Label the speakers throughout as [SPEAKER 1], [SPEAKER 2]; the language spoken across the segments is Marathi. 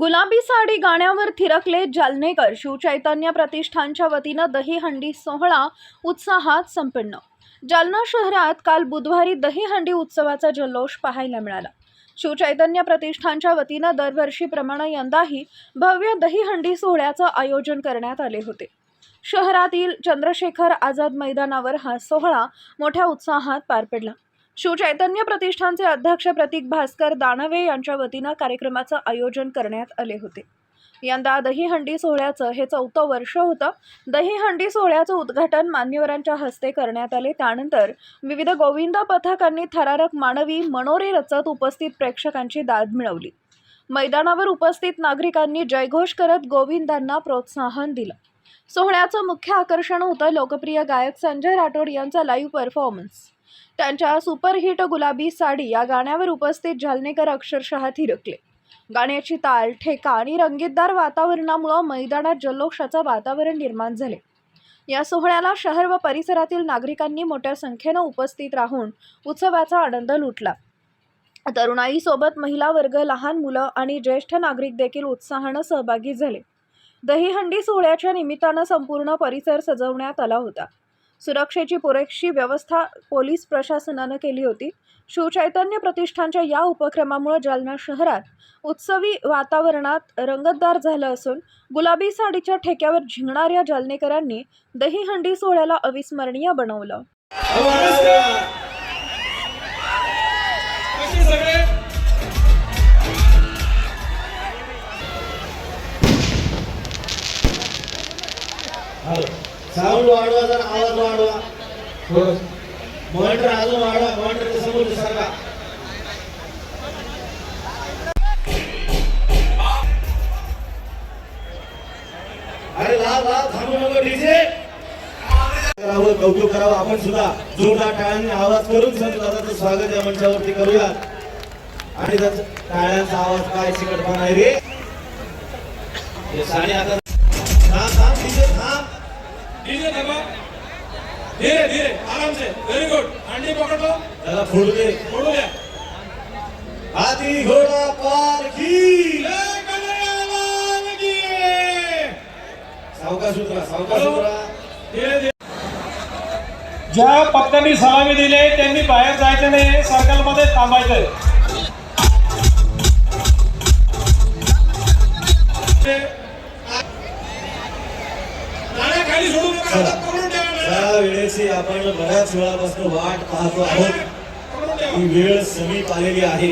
[SPEAKER 1] गुलाबी साडी गाण्यावर थिरकले जालनेकर. शिवचैतन्य प्रतिष्ठानच्या वतीनं दहीहंडी सोहळा उत्साहात संपन्न. जालना शहरात काल बुधवारी दहीहंडी उत्सवाचा जल्लोष पाहायला मिळाला. शिवचैतन्य प्रतिष्ठानच्या वतीनं दरवर्षीप्रमाणे यंदाही भव्य दहीहंडी सोहळ्याचं आयोजन करण्यात आले होते. शहरातील चंद्रशेखर आझाद मैदानावर हा सोहळा मोठ्या उत्साहात पार पडला. शिवचैतन्य प्रतिष्ठानचे अध्यक्ष प्रतीक भास्कर दानवे यांच्या वतीनं कार्यक्रमाचं आयोजन करण्यात आले होते. यंदा दहीहंडी सोहळ्याचं हे चौथं वर्ष होतं. दहीहंडी सोहळ्याचं उद्घाटन मान्यवरांच्या हस्ते करण्यात आले. त्यानंतर विविध गोविंद पथकांनी थरारक मानवी मनोरे रचत उपस्थित प्रेक्षकांची दाद मिळवली. मैदानावर उपस्थित नागरिकांनी जयघोष करत गोविंदांना प्रोत्साहन दिलं. सोहळ्याचं मुख्य आकर्षण होतं लोकप्रिय गायक संजय राठोड यांचा लाईव्ह परफॉर्मन्स त्यांच्या सुपरहिट गुलाबी साडी या गाण्यावर उपस्थित जालनेकर अक्षरशः थिरकले. गाण्याची ताल ठेका आणि रंगीतदार वातावरणामुळं मैदानात जल्लोषाचं वातावरण निर्माण झाले. या सोहळ्याला शहर व परिसरातील नागरिकांनी मोठ्या संख्येनं उपस्थित राहून उत्सवाचा आनंद लुटला. तरुणाईसोबत महिला वर्ग लहान मुलं आणि ज्येष्ठ नागरिक देखील उत्साहानं सहभागी झाले. दहीहंडी सोहळ्याच्या निमित्तानं संपूर्ण परिसर सजवण्यात आला होता. सुरक्षेची पुरेशी व्यवस्था पोलीस प्रशासनानं केली होती शिवचैतन्य प्रतिष्ठानच्या या उपक्रमामुळे जालना शहरात उत्सवी वातावरणात रंगतदार झालं असून गुलाबी साडीच्या ठेक्यावर झिंगणाऱ्या जालनेकरांनी दहीहंडी सोहळ्याला अविस्मरणीय बनवलं
[SPEAKER 2] Hello.
[SPEAKER 3] साऊंड वाढवा जरा आवाज वाढवा. मॉनिटर अजून वाढवा मॉनिटरच्या समोर सारखा अरे थांबू नको डीजे करावं कौतुक करावं आपण सुद्धा जोरदार टाळ्यांनी आवाज करून संत दादाचं स्वागत या मंचावरती करूया आणि त्याचा टाळ्यांचा आवाज काय चिकटपणा आहे रे? साडी आता थांब थांब डीजे थांब.
[SPEAKER 2] डीजे थांबा धीरे धीरे. आराम से व्हेरी गुड अंडी पकड़ लो
[SPEAKER 3] त्याला फोडू दे.
[SPEAKER 2] फोड़ो द्या.
[SPEAKER 3] हाती घोडा पारखी
[SPEAKER 2] जय कन्हैयालाल की.
[SPEAKER 3] सावकाश उतरा सावकाश उतरा
[SPEAKER 2] धीरे धीरे.
[SPEAKER 4] ज्या पक्षांनी सलामी दिली त्यांनी बाहेर जायचं नाही सर्कलमध्ये थांबायचंय.
[SPEAKER 2] खाली
[SPEAKER 3] त्या वेळेची आपण बऱ्याच वेळापासून वाट पाहतो आहोत. ही वेळ समीप आलेली आहे.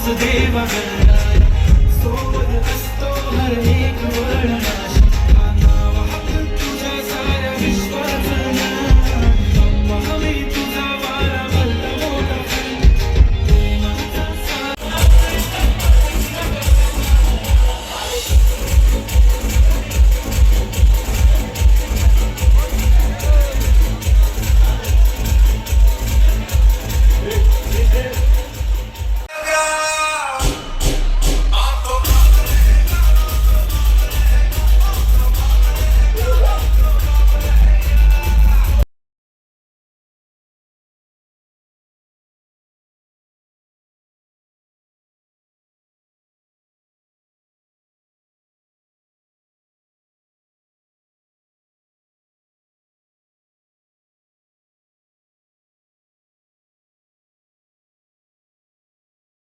[SPEAKER 5] தேவர்கள்